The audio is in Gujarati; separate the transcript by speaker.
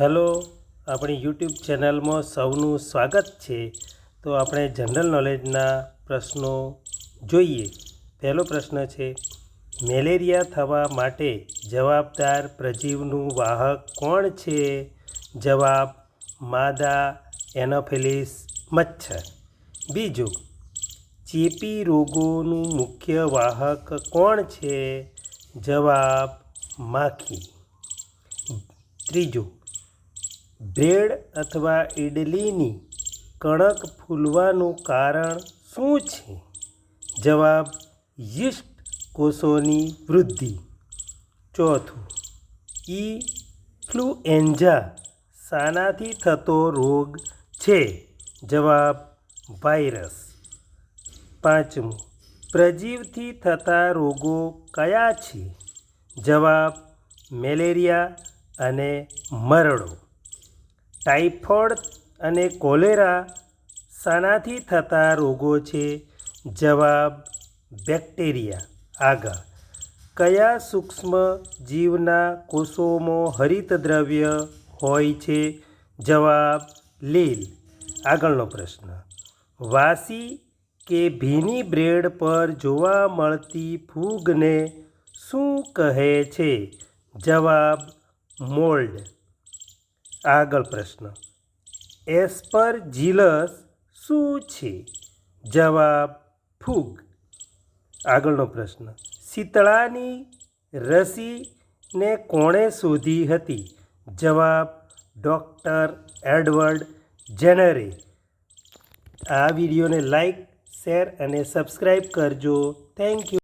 Speaker 1: હેલો, આપણી યુટ્યુબ ચેનલમાં સૌનું સ્વાગત છે. તો આપણે જનરલ નોલેજના પ્રશ્નો જોઈએ. પહેલો પ્રશ્ન છે, મેલેરિયા થવા માટે જવાબદાર પ્રજીવનું વાહક કોણ છે? જવાબ, માદા એનોફિલિસ મચ્છર. બીજું, ચેપી રોગોનું મુખ્ય વાહક કોણ છે? જવાબ, માખી. ત્રીજું બ્રેડ અથવા ઇડલીની કણક ફૂલવાનું કારણ શું છે? જવાબ, યીસ્ટ કોષોની વૃદ્ધિ. ચોથું ઇન્ફ્લુએન્ઝા શાનાથી થતો રોગ છે. જવાબ, વાયરસ. પાંચમું, પ્રજીવથી થતા રોગો કયા છે? જવાબ, મેલેરિયા અને મરડો. ટાઇફોઇડ અને કોલેરા શાનાથી થતા રોગો છે. જવાબ, બેક્ટેરિયા. આગળ. કયા સૂક્ષ્મ જીવના કોષોમાં હરિતદ્રવ્ય હોય છે? જવાબ, લીલ. આગળનો પ્રશ્ન. વાસી કે ભીની બ્રેડ પર જોવા મળતી ફૂગને શું કહે છે? જવાબ, મોલ્ડ. આગળ પ્રશ્ન. એસ્પરજીલસ શું છે? જવાબ, ફૂગ. આગળનો પ્રશ્ન. શીતળાની રસીને કોણે શોધી હતી? જવાબ, ડૉક્ટર એડવર્ડ જેનરે. આ વિડીયોને લાઈક, શેર અને સબસ્ક્રાઈબ કરજો. Thank you.